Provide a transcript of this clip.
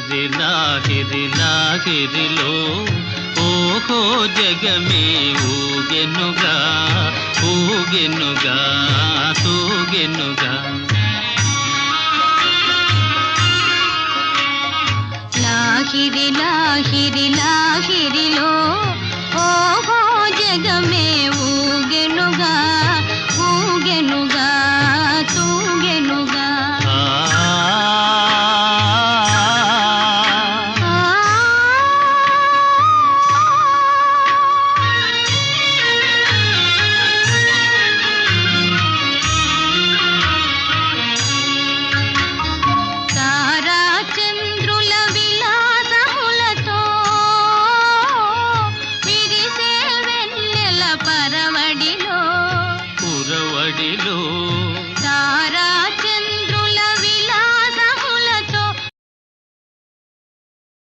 లాహిరి లాహిరి లాహిరిలో ఓహో జగమే ఊగెనుగా ఊగెనుగా తూగెనుగా. లాహిరి లాహిరి లాహిరిలో ಮಡಿಲೂ